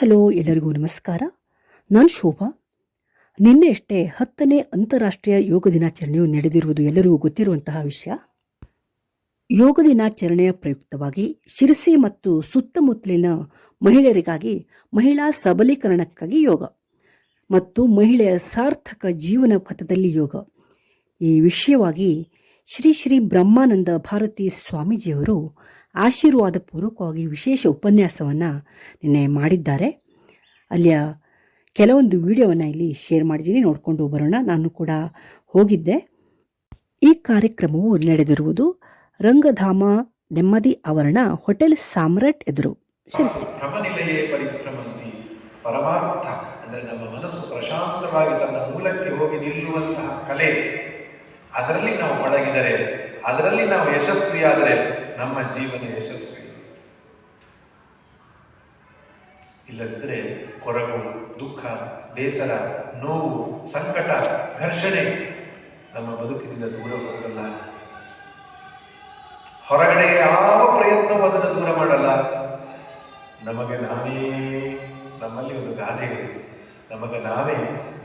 Hello ಎಲ್ಲರಿಗೂ ನಮಸ್ಕಾರ. ನಾನು ಶೋಭಾ. ನಿನ್ನೆಯಷ್ಟೇ ಹತ್ತನೇ ಅಂತಾರಾಷ್ಟ್ರೀಯ ಯೋಗ ದಿನಾಚರಣೆಯು ನಡೆದಿರುವುದು ಎಲ್ಲರಿಗೂ ಗೊತ್ತಿರುವಂತಹ ವಿಷಯ. ಯೋಗ ದಿನಾಚರಣೆಯ ಪ್ರಯುಕ್ತವಾಗಿ ಶಿರಸಿ ಮತ್ತು ಸುತ್ತಮುತ್ತಲಿನ ಮಹಿಳೆಯರಿಗಾಗಿ ಮಹಿಳಾ ಸಬಲೀಕರಣಕ್ಕಾಗಿ ಯೋಗ ಮತ್ತು ಮಹಿಳೆಯ ಸಾರ್ಥಕ ಜೀವನ ಪಥದಲ್ಲಿ ಯೋಗ. ಈ ವಿಷಯವಾಗಿ ಶ್ರೀ ಶ್ರೀ ಬ್ರಹ್ಮಾನಂದ ಭಾರತಿ ಸ್ವಾಮೀಜಿಯವರು ಆಶೀರ್ವಾದ ಪೂರ್ವಕವಾಗಿ ವಿಶೇಷ ಉಪನ್ಯಾಸವನ್ನು ನಿನ್ನೆ ಮಾಡಿದ್ದಾರೆ. ಅಲ್ಲಿಯ ಕೆಲವೊಂದು ವಿಡಿಯೋವನ್ನು ಇಲ್ಲಿ ಶೇರ್ ಮಾಡಿದ್ದೀನಿ. ನೋಡಿಕೊಂಡು ಬರೋಣ. ನಾನು ಕೂಡ ಹೋಗಿದ್ದೆ. ಈ ಕಾರ್ಯಕ್ರಮವು ನಡೆದಿರುವುದು ರಂಗಧಾಮ ನೆಮ್ಮದಿ ಆವರಣ ಹೋಟೆಲ್ ಸಾಮ್ರಾಟ್ ಎದುರು. ಪರಮಾರ್ಥ, ಅಂದರೆ ನಮ್ಮ ಮನಸ್ಸು ಪ್ರಶಾಂತವಾಗಿ ತನ್ನ ಮೂಲಕ್ಕೆ ಹೋಗಿ ನಿಲ್ಲುವಂತಹ ಕಲೆ. ಅದರಲ್ಲಿ ನಾವು ಒಳಗಿದರೆ, ಅದರಲ್ಲಿ ನಾವು ಯಶಸ್ವಿಯಾದರೆ ನಮ್ಮ ಜೀವನ ಯಶಸ್ವಿ. ಇಲ್ಲದಿದ್ದರೆ ಕೊರಗು, ದುಃಖ, ಬೇಸರ, ನೋವು, ಸಂಕಟ, ಘರ್ಷಣೆ ನಮ್ಮ ಬದುಕಿನಿಂದ ದೂರ ಹೋಗಲ್ಲ. ಹೊರಗಡೆ ಯಾವ ಪ್ರಯತ್ನವೂ ಅದನ್ನು ದೂರ ಮಾಡಲ್ಲ. ನಮಗೆ ನಾವೇ, ನಮ್ಮಲ್ಲಿ ಒಂದು ಗಾದೆ ನಮಗೆ ನಾವೇ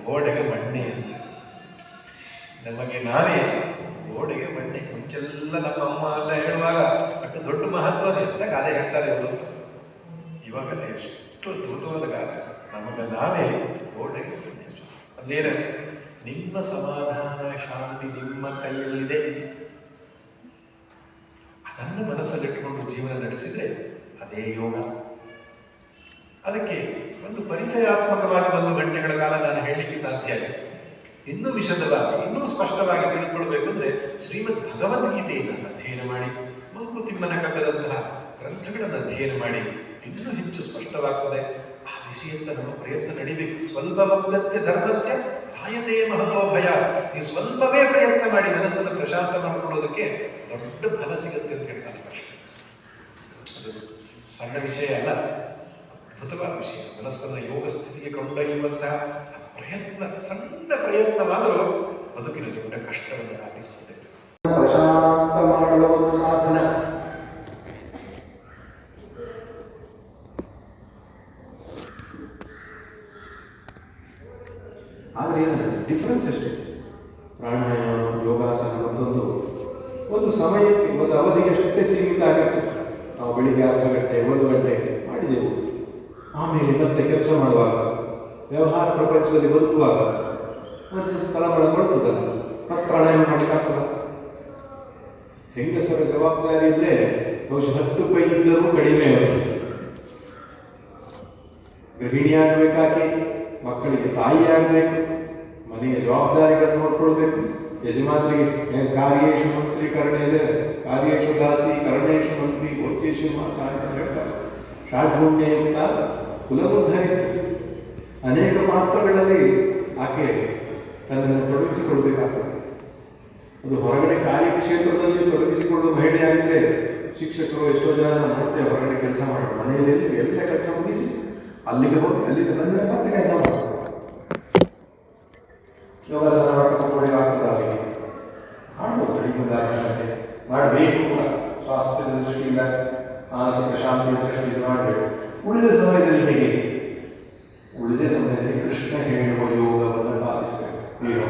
ಗೋಡೆಗೆ ಮಣ್ಣೆ ಅಂತ. ನಮಗೆ ನಾವೇ ಗೋಡೆಗೆ ಮಂಡೆ ಮುಂಚೆಲ್ಲ ನಮ್ಮ ಅಮ್ಮ ಎಲ್ಲ ಹೇಳುವಾಗ ಅಷ್ಟು ದೊಡ್ಡ ಮಹತ್ವದ ಎಂತ ಗಾದೆ ಹೇಳ್ತಾರೆ ಅವರು ಇವಾಗೆಲ್ಲ ಇವಾಗ ಎಷ್ಟು ದೂತವಾದ ಗಾದೆ. ನಮಗೆ ನಾವೇ ಗೋಡೆಗೆ ನಿಮ್ಮ ಸಮಾಧಾನ, ಶಾಂತಿ ನಿಮ್ಮ ಕೈಯಲ್ಲಿದೆ. ಅದನ್ನು ಮನಸ್ಸಲ್ಲಿಟ್ಟುಕೊಂಡು ಜೀವನ ನಡೆಸಿದ್ರೆ ಅದೇ ಯೋಗ. ಅದಕ್ಕೆ ಒಂದು ಪರಿಚಯಾತ್ಮಕವಾಗಿ ಒಂದು ಗಂಟೆಗಳ ಕಾಲ ನಾನು ಹೇಳಲಿಕ್ಕೆ ಸಾಧ್ಯ ಆಯಿತು ಇನ್ನೂ ವಿಶದವಾಗಿ ಇನ್ನೂ ಸ್ಪಷ್ಟವಾಗಿ ತಿಳ್ಕೊಳ್ಬೇಕು ಅಂದ್ರೆ ಶ್ರೀಮದ್ ಭಗವದ್ಗೀತೆಯನ್ನು ಅಧ್ಯಯನ ಮಾಡಿ ಮಂಕುತಿಮ್ಮನ ಕಗ್ಗದಂತಹ ಗ್ರಂಥಗಳನ್ನು ಅಧ್ಯಯನ ಮಾಡಿ, ಇನ್ನೂ ಹೆಚ್ಚು ಸ್ಪಷ್ಟವಾಗ್ತದೆ. ಆ ದಿಶೆಯಿಂದ ನಮ್ಮ ಪ್ರಯತ್ನ ನಡಿಬೇಕು. ಸ್ವಲ್ಪ ಮಗ್ಗಸ್ಯ ಧರ್ಮಸ್ಥೆ ರಾಯತೆ ಮಹತ್ವ ಭಯ. ನೀವು ಸ್ವಲ್ಪವೇ ಪ್ರಯತ್ನ ಮಾಡಿ ಮನಸ್ಸನ್ನು ಪ್ರಶಾಂತ ಮಾಡಿಕೊಳ್ಳೋದಕ್ಕೆ ದೊಡ್ಡ ಫಲ ಸಿಗುತ್ತೆ ಅಂತ ಹೇಳ್ತಾನೆ ಕೃಷ್ಣ. ಅದು ಸಣ್ಣ ವಿಷಯ ಅಲ್ಲ. ಅದ್ಭುತವಾದ ವಿಷಯ ಮನಸ್ಸನ್ನು ಯೋಗ ಸ್ಥಿತಿಗೆ ಕೊಂಡೊಯ್ಯುವಂತಹ ಪ್ರಯತ್ನ, ಸಣ್ಣ ಪ್ರಯತ್ನವಾದರೂ ಬದುಕಿನ ದೊಡ್ಡ ಕಷ್ಟವನ್ನು ದಾಟಿಸ್ತದೆ ಪ್ರಶಾಂತ ಮಾಡುವ ಸಾಧನ. ಆದರೆ ಡಿಫ್ರೆನ್ಸ್ ಎಷ್ಟೇ ಪ್ರಾಣಾಯಾಮ, ಯೋಗಾಸನ ಮತ್ತೊಂದು ಒಂದು ಸಮಯಕ್ಕೆ, ಒಂದು ಅವಧಿಗೆ ಅಷ್ಟೇ ಸೀಮಿತ ಆಗಿರ್ತದೆ ನಾವು ಬೆಳಿಗ್ಗೆ ಅರ್ಧ ಗಂಟೆ ಒಂದು ಗಂಟೆ ಮಾಡಿದೆವು. ಆಮೇಲೆ ಮತ್ತೆ ಕೆಲಸ ಮಾಡುವಾಗ, ವ್ಯವಹಾರ ಪ್ರಪಂಚದಲ್ಲಿ ಬದುಕುವಾಗ ಮತ್ತೆ ಸ್ಥಳಗಳ ಬರ್ತದಲ್ಲ ಮತ್ತು ಪ್ರಾಣಾಯಾಮ ಮಾಡಲಿಕ್ಕಾಗ್ತದ ಹೆಂಗಸರ ಜವಾಬ್ದಾರಿ ಇದ್ರೆ ಬಹುಶಃ ಹತ್ತು ಇದ್ದರೂ ಕಡಿಮೆ ಅವರು. ಗೃಹಿಣಿ ಆಗಬೇಕಾಗಿ ಮಕ್ಕಳಿಗೆ ತಾಯಿ ಆಗಬೇಕು, ಮನೆಯ ಜವಾಬ್ದಾರಿಗಳನ್ನು ನೋಡ್ಕೊಳ್ಬೇಕು. ಯಜಮಾನರಿಗೆ ಕಾರ್ಯೇಶು ಮಂತ್ರಿ ಕರ್ಣ ಇದೆ, ಕಾರ್ಯೇಶು ದಾಸಿ, ಕರ್ಣೇಶು ಮಂತ್ರಿ ಭೋಗ್ಯೇಶು ಮಾತಾ ಅಂತ ಹೇಳ್ತಾರೆ. ಷಾಢ್ಗುಣ್ಯಯುಕ್ತ ಕುಲಬುದ್ಧರಿತ್ತು ಅನೇಕ ಪಾತ್ರಗಳಲ್ಲಿ ಆಕೆ ತನ್ನನ್ನು ತೊಡಗಿಸಿಕೊಳ್ಬೇಕಾಗ್ತದೆ ಅದು ಹೊರಗಡೆ ಕಾರ್ಯಕ್ಷೇತ್ರದಲ್ಲಿ ತೊಡಗಿಸಿಕೊಳ್ಳುವ ಮಹಿಳೆಯಾಗಿದ್ದರೆ ಶಿಕ್ಷಕರು ಎಷ್ಟೋ ಜನ ಮತ್ತೆ ಹೊರಗಡೆ ಕೆಲಸ ಮಾಡೋದು ಮನೆಯಲ್ಲಿ ಎಲ್ಲ ಕೆಲಸ ಮುಗಿಸಿ ಅಲ್ಲಿಗೆ ಹೋಗಿ ಅಲ್ಲಿಗೆ ಬಂದರೆ ಮತ್ತೆ ಕೆಲಸ ಮಾಡೋದು ಯೋಗಾಸನ ಮಾಡ್ಕೊಂಡು ಆಗ್ತದೆ ಅವರಿಗೆ ಮಾಡ್ಬೋದು ಬೆಳಿಗ್ಗೆ ಒಂದು ಅರ್ಧ ಗಂಟೆ ಮಾಡಬೇಕು ಕೂಡ ಸ್ವಾಸ್ಥ್ಯದ ದೃಷ್ಟಿಯಿಂದ ಮಾನಸಿಕ ಶಾಂತಿಯ ದೃಷ್ಟಿಯಿಂದ ಮಾಡಬೇಕು ಉಳಿದ ಸಮಯದಲ್ಲಿ ಹೇಗೆ? ಉಳಿದ ಸಮಯದಲ್ಲಿ ಕೃಷ್ಣ ಹೇಳುವ ಯೋಗವನ್ನು ಪಾಲಿಸಬೇಕು. ಏನು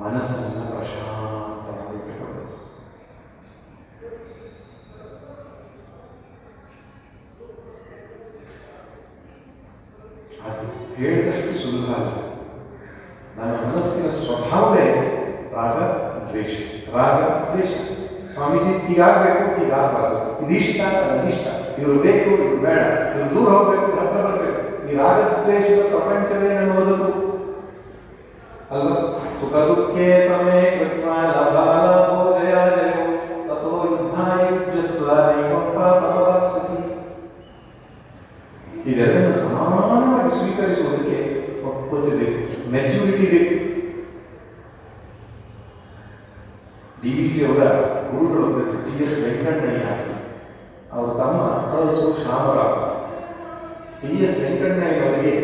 ಮನಸ್ಸನ್ನು ಪ್ರಶಾಂತವಾಗಿಟ್ಟುಕೊಳ್ಳಬೇಕು. ಅದು ಹೇಳಿದಷ್ಟು ಸುಲಭ ಅಲ್ಲ. ನನ್ನ ಮನಸ್ಸಿನ ಸ್ವಭಾವವೇ ರಾಗ ದ್ವೇಷ ರಾಗ ದ್ವೇಷ ಸ್ವಾಮೀಜಿ ಹೀಗಾಗಬೇಕು, ಹೀಗಾಗಬಾರ್ದು. ಇದಿಷ್ಟ ಅದಿಷ್ಟ ಇವರು ಬೇಕು ಇವರು ಬೇಡ ಇವರು ದೂರ ಹೋಗ್ಬೇಕು ಇವ್ರು ಹತ್ರ ಬರಬೇಕು ಈ ರಾಗ ದ್ವೇಷದ ಪ್ರಪಂಚವೇ ನನ್ನ ಬದುಕು ಅಲ್ಲ ಸುಖ ದುಃಖೇ ಸಮಯ ಕೃತ್ವ ಲಾಭ ಲಾಭೋ ಜಯ ಜಯೋ ತಥೋ ಯುದ್ಧಾಯ ಯುಜ್ಯಸ್ವ ದೈವಂ ಪಾಪಮವಾಪ್ಸಿಸಿ ಇದೆಲ್ಲವನ್ನು ಸಮಾನವಾಗಿ ಸ್ವೀಕರಿಸುವುದಕ್ಕೆ ಪಕ್ವತೆ ಬೇಕು ಮೆಚುರಿಟಿ ಬೇಕು ಡಿ ವಿ ಜಿ ಅವರ ಗುರುಗಳು ಬಂದಿದ್ರು ಟಿ ಎಸ್ ವೆಂಕಣ್ಣಯ್ಯ ಅಂತ ಅವರ ತಮ್ಮ ಅರಸು ಶ್ಯಾಮರಾವ್ ಪಿ ಎಸ್ ವೆಂಕಟನಾಯ್ಕವರಿಗೆ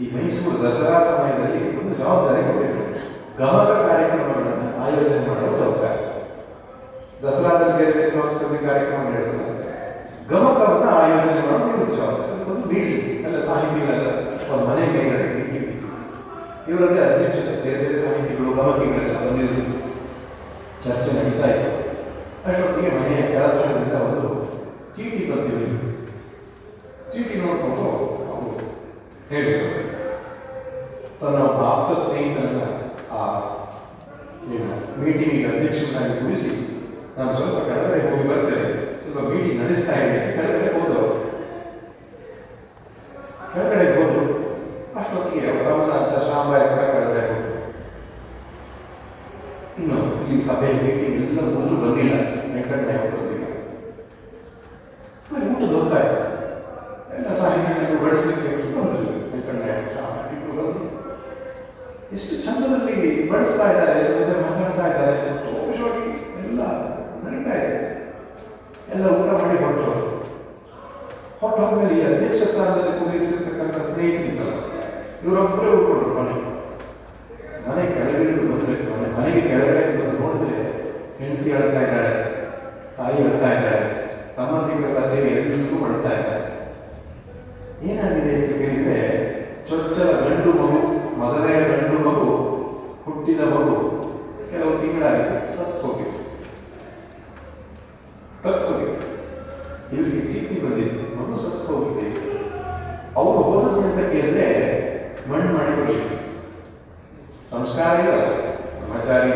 ಈ ಮೈಸೂರು ದಸರಾ ಸಮಯದಲ್ಲಿ ಒಂದು ಜವಾಬ್ದಾರಿ ಕೊಟ್ಟಿದ್ರು ಗಮಕ ಕಾರ್ಯಕ್ರಮಗಳನ್ನು ಆಯೋಜನೆ ಮಾಡುವ ಜವಾಬ್ದಾರಿ. ದಸರಾದಲ್ಲಿ ಬೇರೆ ಬೇರೆ ಸಾಂಸ್ಕೃತಿಕ ಕಾರ್ಯಕ್ರಮ ನಡೆಯುತ್ತದೆ ಗಮಕವನ್ನು ಆಯೋಜನೆ ಮಾಡೋದು ಇದು ಜವಾಬ್ದಾರಿ ಒಂದು ಮೀಟಿಂಗ್ ಅಲ್ಲ ಸಾಹಿತಿಗಳೆಲ್ಲ ಅವ್ರ ಮನೆ ಮೇಲೆ ಇವರಲ್ಲಿ ಅಧ್ಯಕ್ಷತೆ, ಬೇರೆ ಬೇರೆ ಸಾಹಿತಿಗಳು ಗಮಕಿಗಳೆಲ್ಲ ಬಂದಿದ್ದರು ಚರ್ಚೆ ನಡೀತಾ ಇತ್ತು. ಅಷ್ಟೊತ್ತಿಗೆ ಮನೆಯ ಕೆಳಭಾಗದಿಂದ ಒಂದು ಚೀಟಿ ಬರ್ತೀವಿ ಚೀಟಿ ನೋಡಿಕೊಂಡು ಅವರು ಹೇಳಿದರು ತನ್ನ ಆಪ್ತ ಸ್ನೇಹಿತರನ್ನ ಆ ಮೀಟಿಂಗಿಗೆ ಅಧ್ಯಕ್ಷನಾಗಿ ಕೂರಿಸಿ ನಾನು ಸ್ವಲ್ಪ ಕೆಳಗಡೆ ಹೋಗಿ ಬರ್ತೇನೆ ಇವಾಗ ಮೀಟಿಂಗ್ ನಡೆಸ್ತಾ ಇದ್ದೇನೆ ಕೆಳಗಡೆ ಹೋದರು ಕೆಳಗಡೆ ಹೋದರು ಅಷ್ಟೊತ್ತಿಗೆ ತಮ್ಮನ ಅಂತ ಶಾಂಬಾಯ ಕೂಡ ಕೆಳಗಡೆ ಹೋದರು ಇನ್ನು ಈ ಸಭೆ ಮೀಟಿಂಗ್ ಎಲ್ಲ ಮೊದಲು ಬಂದಿಲ್ಲ ವೆಂಕಟನಾಯ ಅವರು ಬಂದಿಲ್ಲ ಆಮೇಲೆ ಊಟದ ಹೊತ್ತಾಯ್ತು ಎಲ್ಲ ಸಾಹಿತ್ಯಗಳನ್ನು ಬಡಿಸ್ಲಿಕ್ಕೆ ಬಂದಿಲ್ಲ ವೆಂಕಟನಾಯ ಇಬ್ಬರು ಬಂದರು ಎಷ್ಟು ಚಂದದಲ್ಲಿ ಬಡಿಸ್ತಾ ಇದ್ದಾರೆ ಮುಂದೆ ಮಾತಾಡ್ತಾ ಇದ್ದಾರೆ ಸಂತೋಷವಾಗಿ ಎಲ್ಲ ನಡೀತಾ ಎಲ್ಲ ಊಟ ಮಾಡಿ ಹೊರಟು. ಹೊರಟು ಹೋದ್ಮೇಲೆ ಈ ಅಧ್ಯಕ್ಷ ಸ್ಥಾನದಲ್ಲಿ ಕೂರಿಸಿರ್ತಕ್ಕಂಥ ಸ್ನೇಹಿತರಿದ್ದಾರೆ. ಇವರೊಬ್ಬರೇ ಮನೆ. ಮನೆ ಕೆಳಗಡೆ ಬಂದರೆ, ಮನೆ ಮನೆಗೆ ಕೆಳಗಡೆ ಬಂದು ನೋಡಿದ್ರೆ ಹೆಂಡತಿ ಹೇಳ್ತಾ ಇದ್ದಾಳೆ, ತಾಯಿ ಹೇಳ್ತಾ ಇದ್ದಾಳೆ, ಸಂಬಂಧಿಕರೆಲ್ಲ ಸೇರಿ ಎಲ್ಲರಿಗೂ ಮಾಡ್ತಾ ಇದ್ದಾರೆ. ಏನಾಗಿದೆ ಅಂತ ಕೇಳಿದ್ರೆ, ಚೊಚ್ಚಲ ಗಂಡು ಮಗು ಹುಟ್ಟಿದ ಮಗು ಕೆಲವು ತಿಂಗಳಾಗಿತ್ತು ಸತ್ತು ಹೋಗಿತ್ತು ಸತ್ತು ಹೋಗಿತ್ತು ಇವರಿಗೆ ಚೀಟಿ ಬಂದಿತ್ತು, ಮಗು ಸತ್ತು ಹೋಗಿದೆ. ಅವರು ಹೋದದ್ದು ಅಂತ ಕೇಳಿದ್ರೆ ಮಣ್ಣು ಮಾಡಿ ಬರಲಿಕ್ಕೆ ಸಂಸ್ಕಾರ ಇಲ್ಲ ಬ್ರಹ್ಮಚಾರಿ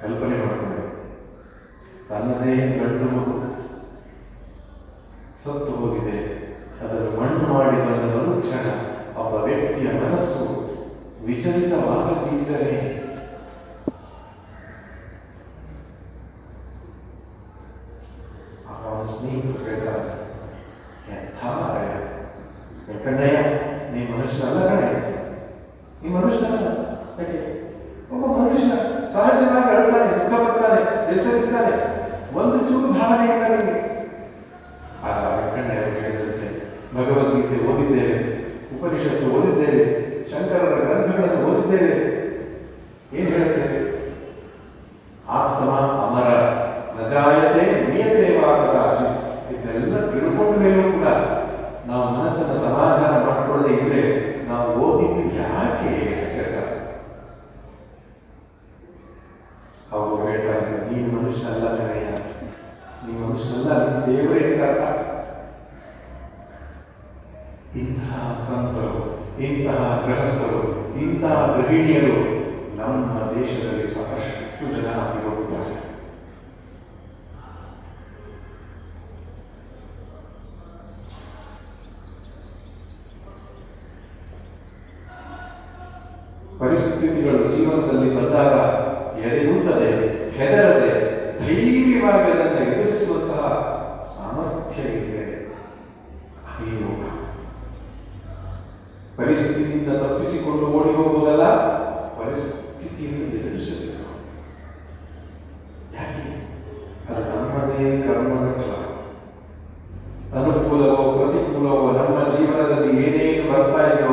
ಕಲ್ಪನೆ ಮಾಡಿಕೊಳ್ಳಿ ತನ್ನದೇ ಗಂಡು ಮಗು ಸತ್ತು ಹೋಗಿದೆ. ಅದನ್ನು ಮಣ್ಣು ಮಾಡಿ ಬಂದ ಮರುಕ್ಷಣ, ಒಬ್ಬ ವ್ಯಕ್ತಿಯ ಮನಸ್ಸು ವಿಚಲಿತವಾಗದಿದ್ದರೆ ಭಗವದ್ಗೀತೆ ಓದಿದ್ದೇವೆ ಉಪನಿಷತ್ತು ಓದಿದ್ದೇವೆ ಶಂಕರರ ಗ್ರಂಥಗಳನ್ನು ಓದಿದ್ದೇವೆ ಏನು ಹೇಳುತ್ತೇವೆ ಆತ್ಮ ಅಮರ ನಜಾಯತೆ ನಿಯತೆ ಕದಾಚಿ ಇದನ್ನೆಲ್ಲ ತಿಳ್ಕೊಂಡ ಮೇಲೂ ಕೂಡ ನಾವು ಮನಸ್ಸನ್ನು ಸಮಾಧಾನ ಮಾಡಿಕೊಳ್ಳದೆ ಇದ್ರೆ ನಾವು ಓದಿದ್ದು ಯಾಕೆ ಅಂತ ಕೇಳ್ತಾರೆ ಅವರು ಹೇಳ್ತಾರೆ ನೀನು ಮನುಷ್ಯನಲ್ಲ ಕಣಯ್ಯ ನೀನು ಮನುಷ್ಯನಲ್ಲ ನೀನು ದೇವರೇ ಅಂತ ಅರ್ಥ ಇಂತಹ ಸಂತರು ಇಂತಹ ಗೃಹಸ್ಥರು ಇಂತಹ ಗೃಹಿಣಿಯರು ನಮ್ಮ ದೇಶದಲ್ಲಿ ಸಾಕಷ್ಟು ಜನ ಹೋಗುತ್ತಾರೆ ಪರಿಸ್ಥಿತಿಗಳು ಜೀವನದಲ್ಲಿ ಬಂದಾಗ ಎದೆಗುಂದದೆ ಹೆದರದೆ, ಧೈರ್ಯವಾಗಿ ಅದನ್ನು ಎದುರಿಸುವಂತಹ ಸಾಮರ್ಥ್ಯ ಇದೆ ಅದೇ ಯೋಗ. ಪರಿಸ್ಥಿತಿಯಿಂದ ತಪ್ಪಿಸಿಕೊಂಡು ಓಡಿ ಹೋಗುವುದಲ್ಲ, ಪರಿಸ್ಥಿತಿಯನ್ನು ಎದುರಿಸಬೇಕು. ಯಾಕೆ? ಅದು ನಮ್ಮದೇ ಕರ್ಮದ ಫಲ ಅನುಕೂಲವೋ ಪ್ರತಿಕೂಲವೋ ನಮ್ಮ ಜೀವನದಲ್ಲಿ ಏನೇನು ಬರ್ತಾ ಇದೆಯೋ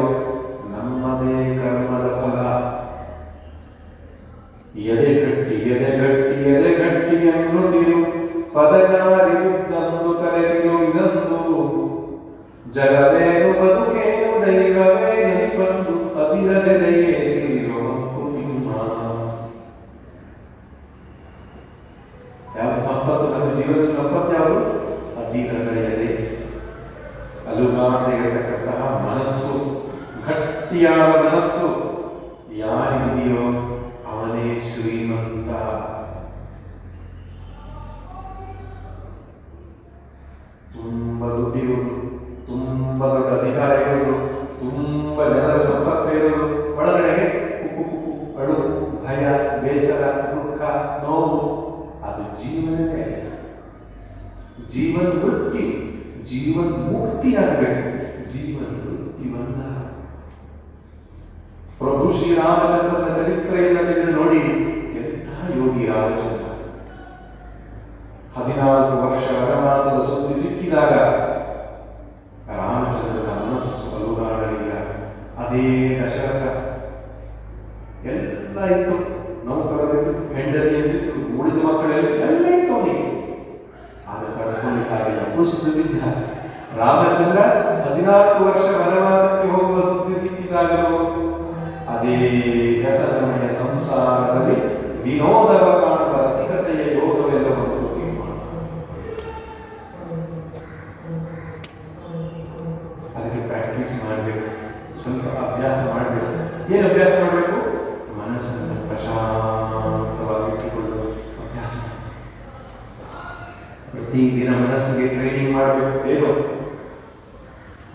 ಅದೇ ದಶರಥ ಎಲ್ಲ ಇತ್ತು ಪ್ರತಿದಿನ ಮನಸ್ಸಿಗೆ ಟ್ರೈನಿಂಗ್ ಮಾಡಬೇಕು. ಏನು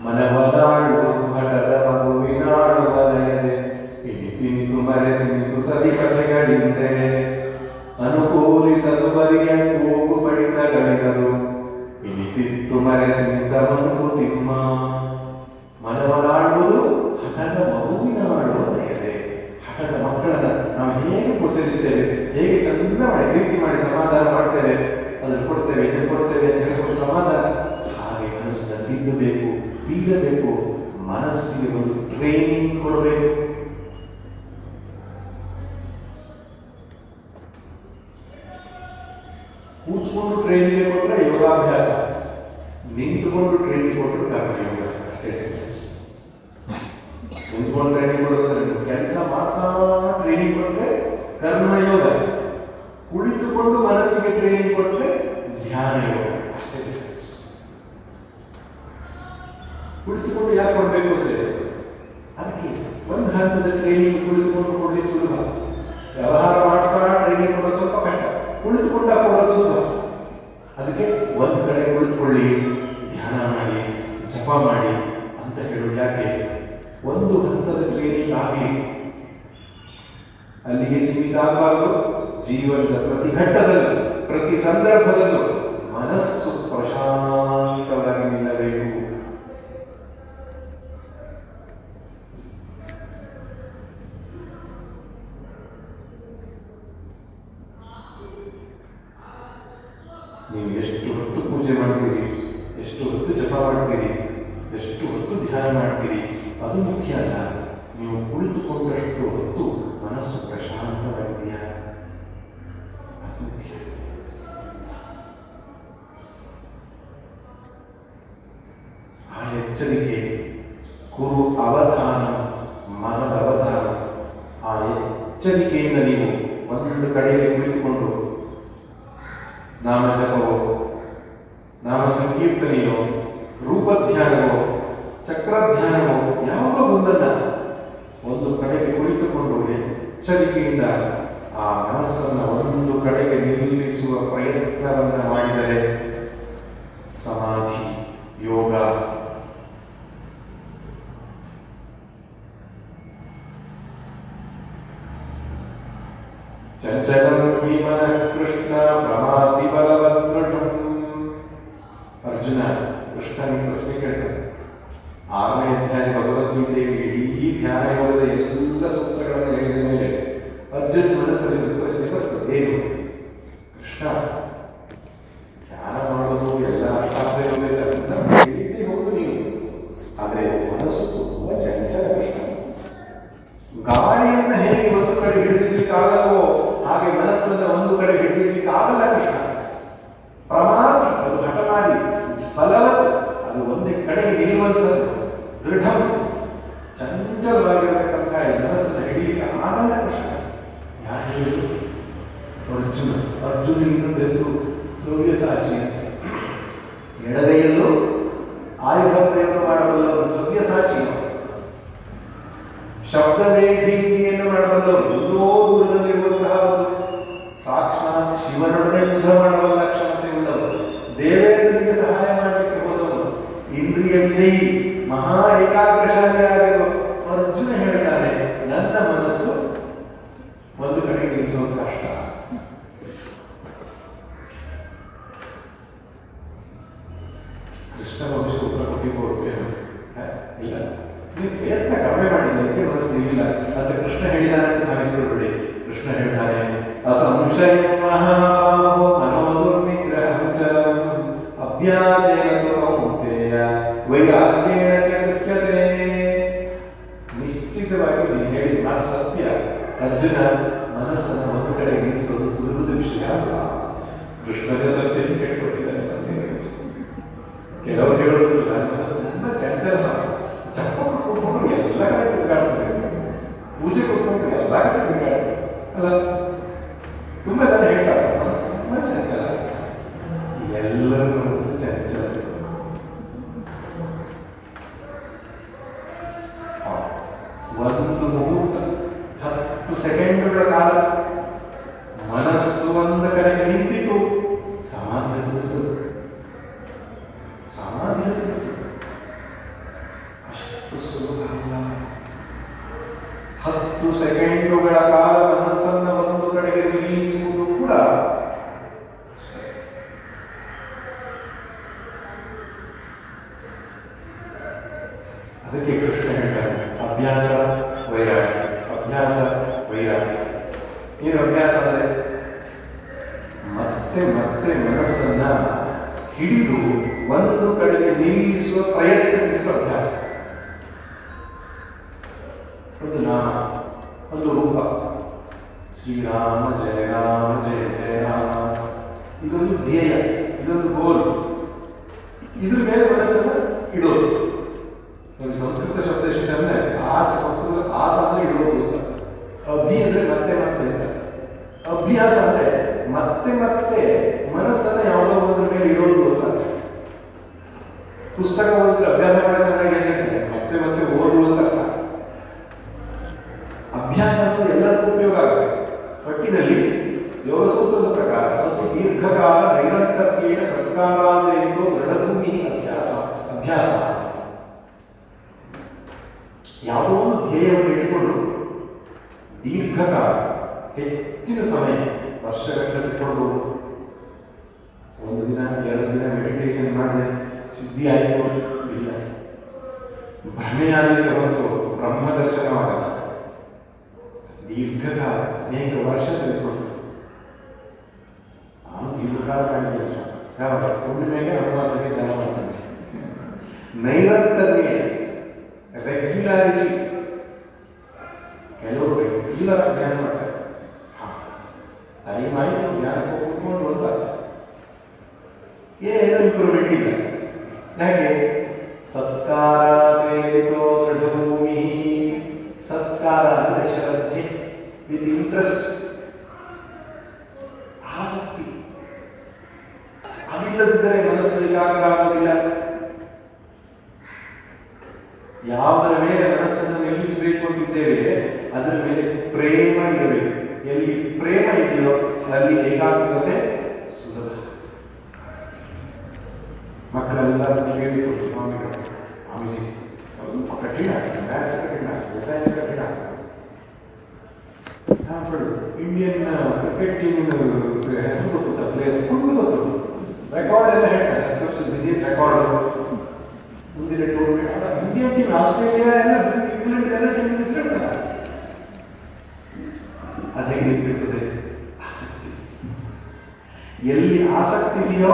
ಮನವನಾಡುವುದು ಹಠದ ಮಗುವಿನಾಡುವ ನಯದೆ ಮರೆ ಮರೆಚಿನಿತು ಸರಿ ಕಥೆಗಳಿಂದೆ. ಅನುಕೂಲಿಸಲು ಬರಿಯ ಕೂಗು ಇಲ್ಲಿ ತಿತ್ತು ಮರೆ ಮಂಕು ತಿಮ್ಮ. ಮನವನಾಡುವುದು ಹಠದ ಮಗುವಿನ ಆಡುವ ನಯದೆ ಹಠದ ಮಕ್ಕಳನ್ನ ನಾವು ಹೇಗೆ ಗೋಚರಿಸ್ತೇವೆ, ಹೇಗೆ ಚಂದ ಮಾಡಿ ಪ್ರೀತಿ ಮಾಡಿ ಸಮಾಧಾನ ಮಾಡ್ತೇವೆ ಅದನ್ನು ಕೊಡ್ತೇವೆ ಇದನ್ನು ಕೊಡ್ತೇವೆ ಅಂತ ಹೇಳ್ಕೊಂಡು ಸಮಾಧಾನ ಹಾಗೆ ಮನಸ್ಸನ್ನು ತಿದ್ದಬೇಕು ತೀಡಬೇಕು ಮನಸ್ಸಿಗೆ ಒಂದು ಟ್ರೈನಿಂಗ್ ಕೊಡಬೇಕು. ಕೂತ್ಕೊಂಡು ಟ್ರೈನಿಂಗ್ ಕೊಟ್ಟರೆ ಯೋಗಾಭ್ಯಾಸ, ನಿಂತುಕೊಂಡು ಟ್ರೈನಿಂಗ್ ಕೊಟ್ಟರು ಕರ್ಮಯೋಗ, ಅಷ್ಟೇ ಡಿಫ್ರೆನ್ಸ್ ನಿಂತ್ಕೊಂಡು ಟ್ರೈನಿಂಗ್ ಕೊಡೋದಂದ್ರೆ ಕೆಲಸ ಮಾತ್ರ ಟ್ರೈನಿಂಗ್ ಕೊಟ್ಟರೆ ಕರ್ಮಯೋಗ. ಕುಳಿತುಕೊಂಡು ಮನಸ್ಸಿಗೆ ಟ್ರೈನಿಂಗ್ ಕೊಟ್ಟರೆ ಧ್ಯಾನ ಯೋಗ ಅಷ್ಟೇ ಡಿಫರೆನ್ಸ್ ಕುಳಿತುಕೊಂಡು ಯಾಕೆ ಕೊಡಬೇಕು ಅಂದರೆ, ಅದಕ್ಕೆ ಒಂದು ಹಂತದ ಟ್ರೈನಿಂಗ್ ಕುಳಿತುಕೊಂಡು ಕೊಡಲಿಕ್ಕೆ ಸುಲಭ. ವ್ಯವಹಾರ ಮಾಡ್ತಾ ಟ್ರೈನಿಂಗ್ ಕೊಡೋದು ಸ್ವಲ್ಪ ಕಷ್ಟ. ಕುಳಿತುಕೊಂಡ ಕೊಡೋದು ಸುಲಭ? ಅದಕ್ಕೆ ಒಂದು ಕಡೆ ಕುಳಿತುಕೊಳ್ಳಿ, ಧ್ಯಾನ ಮಾಡಿ, ಜಪ ಮಾಡಿ ಅಂತ ಹೇಳೋದು ಯಾಕೆ? ಒಂದು ಹಂತದ ಟ್ರೈನಿಂಗ್ ಆಗಲಿ. ಅಲ್ಲಿಗೆ ಸೀಮಿತ ಆಗಬಾರದು. ಜೀವನದ ಪ್ರತಿ ಘಟ್ಟದಲ್ಲೂ, ಪ್ರತಿ ಸಂದರ್ಭದಲ್ಲೂ ಮನಸ್ಸು ಪ್ರಶಾಂತವಾಗಿ ನಿಲ್ಲಬೇಕು. ನೀವು ಎಷ್ಟು ಹೊತ್ತು ಪೂಜೆ ಮಾಡ್ತೀರಿ, ಎಷ್ಟು ಹೊತ್ತು ಜಪ ಮಾಡ್ತೀರಿ, ಎಷ್ಟು ಹೊತ್ತು ಧ್ಯಾನ ಮಾಡ್ತೀರಿ, ಅದು ಮುಖ್ಯ ಅಲ್ಲ. ನೀವು ಕುಳಿತುಕೊಂಡಷ್ಟು ಹೊತ್ತು ಮನಸ್ಸು ಪ್ರಶಾಂತವಾಗಿದೆಯಾ? ಆ ಎಚ್ಚರಿಕೆ ಕುರು ಅವಧಾನ, ಮನದ ಅವಧಾನ, ಆ ಎಚ್ಚರಿಕೆಯಿಂದ ನೀವು ಒಂದು ಕಡೆಯಲ್ಲಿ ಕುಳಿತುಕೊಂಡು ನಾಮ ಜಪವೋ ನಾಮ ಸಂಕೀರ್ತನೆಯೋ ರೂಪಧ್ಯಾನವೋ, ಚಕ್ರಧ್ಯಾನವೋ, ಯಾವುದೋ ಒಂದಲ್ಲ ಒಂದು ಕಡೆಗೆ ಕುಳಿತುಕೊಂಡು ಎಚ್ಚರಿಕೆಯಿಂದ ಆ ಮನಸ್ಸನ್ನು ಒಂದು ಕಡೆಗೆ ನಿಲ್ಲಿಸುವ 가 ವಿಜಯಿ ಮಹಾ ಏಕಾಗ್ರಶಾಲಿಯಾಗಿರುವ ಅರ್ಜುನ ಹೇಳ್ತಾನೆ ನನ್ನ ಮನಸ್ಸು ಒಂದು ಕಡೆ ನಿಲ್ಲಿಸೋದು ಕಷ್ಟ. ನಿಶ್ಚಿತವಾಗಿ ನೀನು ಹೇಳಿದ ಮಾತು ಸತ್ಯ. ಅರ್ಜುನ ಮನಸ್ಸನ್ನು ಒಂದು ಕಡೆ ನಿಲ್ಲಿಸೋದು ಸುಲಭದ ವಿಷಯ ಅಲ್ಲ ಕೃಷ್ಣನೇ ಸತ್ಯ ಕೇಳ್ಕೊಟ್ಟಿದ್ದಾನೆ ಅಂತ ಕೆಲವರು ಹೇಳೋದಿಲ್ಲ ಮನಸ್ಸು ತುಂಬಾ ಚಂಚಲ ಸಾಕು ಚಪ್ಪ ಕೊಟ್ಕೊಂಡು ಎಲ್ಲ ಕಡೆ ತಿರುಗಾಡ್ತಾರೆ ಪೂಜೆ ಕೊಟ್ಕೊಂಡು ಎಲ್ಲ ಕಡೆ ತಿರುಗಾಡ್ತಾರೆ ಅಲ್ಲ ತುಂಬಾ ಜನ ಹೇಳ್ತಾರೆ ಮನಸ್ಸು ತುಂಬಾ ಚಂಚಲ ಎಲ್ಲರ ಮನಸ್ಸು ಚಂಚಲ ಹಾ. ಒಂದು ಮುಹೂರ್ತ ಹತ್ತು ಸೆಕೆಂಡ್ಗಳ ಕಾಲ ಮನಸ್ಸು ಒಂದು ಕಡೆಗೆ ನಿಂತಿತು ಸಮಾಧಿ ಬರ್ತದೆ ಸಮಾಧಿ ಬರ್ತದೆ ಅಷ್ಟು ಸುಲಭ ಅಲ್ಲ ಹತ್ತು ಸೆಕೆಂಡುಗಳ ಕಾಲ ಮನಸ್ಸನ್ನ ಒಂದು ಕಡೆಗೆ ನಿಲ್ಲಿಸುವುದು ಕೂಡ ಕಷ್ಟ. ಅದಕ್ಕೆ ಕೃಷ್ಣ ಹೇಳ್ತಾರೆ ಅಭ್ಯಾಸ ವೈರಾಗ್ಯ ಅಭ್ಯಾಸ ವೈರಾಗ್ಯ ಏನು ಅಭ್ಯಾಸ ಅಂದರೆ ಮತ್ತೆ ಮತ್ತೆ ಮನಸ್ಸನ್ನ ಹಿಡಿದು ಒಂದು ಕಡೆಗೆ ನಿಲ್ಲಿಸುವ ಪ್ರಯತ್ನಿಸುವ ಅಭ್ಯಾಸ ಒಂದು ನಾಮ ಒಂದು ರೂಪ. ಶ್ರೀರಾಮ, ಜಯ ರಾಮ, ಜಯ ಜಯ ರಾಮ. ಇದೊಂದು ಧ್ಯೇಯ, ಇದೊಂದು ಗೋಲ್. ಇದ್ರ ಮೇಲೆ ಮನಸ್ಸನ್ನ ಇಡೋದು. ನಮಗೆ ಸಂಸ್ಕೃತ ಶಬ್ದ ಎಷ್ಟು ಚಂದ ಸಂಸ್ಕೃತ ಆಸ ಇಡೋದು ಅಂತ. ಅಭಿ ಅಂದ್ರೆ ಮತ್ತೆ ಮತ್ತೆ ಅಂತ. ಅಭ್ಯಾಸ ಅಂದ್ರೆ ಮತ್ತೆ ಮತ್ತೆ ಮನಸ್ಸನ್ನ ಯಾವುದೋ ಒಂದ್ರ ಮೇಲೆ ಇಡೋದು ಅಂತ. ಪುಸ್ತಕ ಓದಿದ್ರೆ ಅಭ್ಯಾಸ ಮಾಡೋ ಚೆನ್ನಾಗಿ ಮತ್ತೆ ಮತ್ತೆ ಓದು ಅಂತ ಅರ್ಥ ಅಭ್ಯಾಸ ಅಂತ ಎಲ್ಲದಕ್ಕೂ ಉಪಯೋಗ ಆಗುತ್ತೆ ಒಟ್ಟಿನಲ್ಲಿ ಯೋಗಸೂತ್ರದ ಪ್ರಕಾರ ಸ್ವಲ್ಪ ದೀರ್ಘಕಾಲ ನೈರಂತರ್ಯೇಣ ಸತ್ಕಾರಾಸೇನಿತೋ ದೃಢಭೂಮಿ ಅಭ್ಯಾಸ ಅಭ್ಯಾಸ. ಯಾವುದೋ ಒಂದು ಧ್ಯೇಯವನ್ನು ಇಟ್ಕೊಂಡು ದೀರ್ಘಕಾಲ, ಹೆಚ್ಚಿನ ಸಮಯ ವರ್ಷಗಟ್ಟಲೆ ಇಟ್ಕೊಂಡು ಒಂದು ದಿನ, ಎರಡು ದಿನ ಮೆಡಿಟೇಷನ್ ಮಾಡಿದೆ ಸಿದ್ಧಿ ಆಯಿತು ಇಲ್ಲ. ಭ್ರಮೆಯಾಗಲಿಕ್ಕೆ ಹೊರತು ಕೆಲವರು ರೆಗ್ಯುಲರ್ ಧ್ಯಾನ ಮಾಡ್ತಾರೆ ಹಾ ಟೈಮ್ ಆಯಿತು ಧ್ಯಾನಕ್ಕೆ ಕೂತ್ಕೊಂಡು ಅಂತ ಅರ್ಥ. ಏನು ಇಂಪ್ರೂವ್ಮೆಂಟ್ ಇಲ್ಲ ಯಾಕೆ ಸತ್ಕಾರ ಸೇವಿತೋ ದೃಢಭೂಮಿ ಸತ್ಕಾರ ಅಂದರೆ ಶ್ರದ್ಧೆ ವಿತ್ ಇಂಟ್ರೆಸ್ಟ್ ಆಸಕ್ತಿ ಅದಿಲ್ಲದಿದ್ದರೆ ಮನಸ್ಸು ಏಕಾಗ್ರ ಆಗೋದಿಲ್ಲ ಯಾವುದರ ಮೇಲೆ ಮನಸ್ಸನ್ನು ನಿಲ್ಲಿಸಬೇಕು ಅಂತಿದ್ದೇವೆ ಅದರ ಮೇಲೆ ಪ್ರೇಮ ಇರಬೇಕು ಎಲ್ಲಿ ಪ್ರೇಮ ಇದೆಯೋ ಅಲ್ಲಿ ಏಕಾಗ್ರತೆ ಸುಲಭ ಮಕ್ಕಳೆಲ್ಲ ಕೇಳಿಕೊಟ್ಟು ಸ್ವಾಮಿಗಳು, ಸ್ವಾಮೀಜಿ ಸ್ವಲ್ಪ ಕಠಿಣ ಡ್ಯಾನ್ಸ್ ಕಠಿಣ ಸೈನ್ಸ್ ಕಠಿಣ ಇಂಡಿಯನ್ ಕ್ರಿಕೆಟ್ ಟೀಮ್ ಹೆಸರು ಗೊತ್ತಿಲ್ಲ ಪ್ಲೇಯರ್ಸ್ ಕೊಟ್ಟು ಗೊತ್ತು. ರೆಕಾರ್ಡ್ ಎಲ್ಲ ಹೇಳ್ತಾರೆ, ಹತ್ತು ಇಂಡಿಯನ್ ರೆಕಾರ್ಡ್ ಮುಂದಿನ ಟೂರ್ನಮೆಂಟ್ ಇಂಡಿಯನ್ ಟೀಮ್ ಆಸ್ಟ್ರೇಲಿಯಾ ಎಲ್ಲ ಇಂಗ್ಲೆಂಡ್ ಎಲ್ಲ ಟೀಮ್ ಹೆಸರು ಅದೇ ನಿಂತಿರ್ತದೆ ಆಸಕ್ತಿ. ಎಲ್ಲಿ ಆಸಕ್ತಿ ಇದೆಯೋ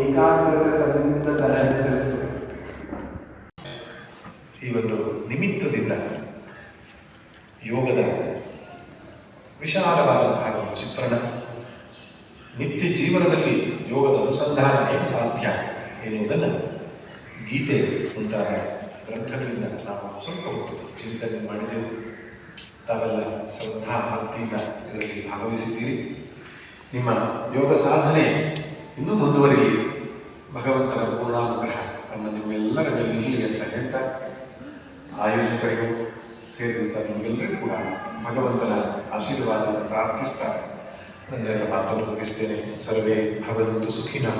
ಏಕಾಗ್ರತೆ ತನ್ನಿಂದ ತಲೆ ಒಂದು ನಿಮಿತ್ತದಿಂದ ಯೋಗದ ವಿಶಾಲವಾದಂತಹ ಚಿತ್ರಣ ನಿತ್ಯ ಜೀವನದಲ್ಲಿ ಯೋಗದ ಅನುಸಂಧಾನ ಹೇಗೆ ಸಾಧ್ಯ ಎನ್ನುವುದನ್ನು ಗೀತೆ ಮುಂತಾದ ಗ್ರಂಥಗಳಿಂದ ನಾವು ಸ್ವಲ್ಪ ಹೊತ್ತು ಚಿಂತನೆ ಮಾಡಿದೆವು. ತಾವೆಲ್ಲ ಶ್ರದ್ಧಾ ಭಕ್ತಿಯಿಂದ ಇದರಲ್ಲಿ ಭಾಗವಹಿಸಿದ್ದೀರಿ. ನಿಮ್ಮ ಯೋಗ ಸಾಧನೆ ಇನ್ನೂ ಮುಂದುವರಿಲಿ ಭಗವಂತನ ಪೂರ್ಣಾನುಗ್ರಹ ನಮ್ಮ ನಿಮ್ಮೆಲ್ಲರ ಮೇಲೆ ಇರಲಿ ಅಂತ ಹೇಳ್ತಾ, ಆಯೋಜಕರಿಗೂ ಸೇರಿದಂಥ ನಿಮಗೆಲ್ಲರಿಗೂ ಕೂಡ ಭಗವಂತನ ಆಶೀರ್ವಾದವನ್ನು ಪ್ರಾರ್ಥಿಸ್ತಾ, ನನ್ನೆಲ್ಲ ಮಾತನ್ನು ಮುಗಿಸ್ತೇನೆ. ಸರ್ವೇ ಭಗವಂತು ಸುಖಿನಃ.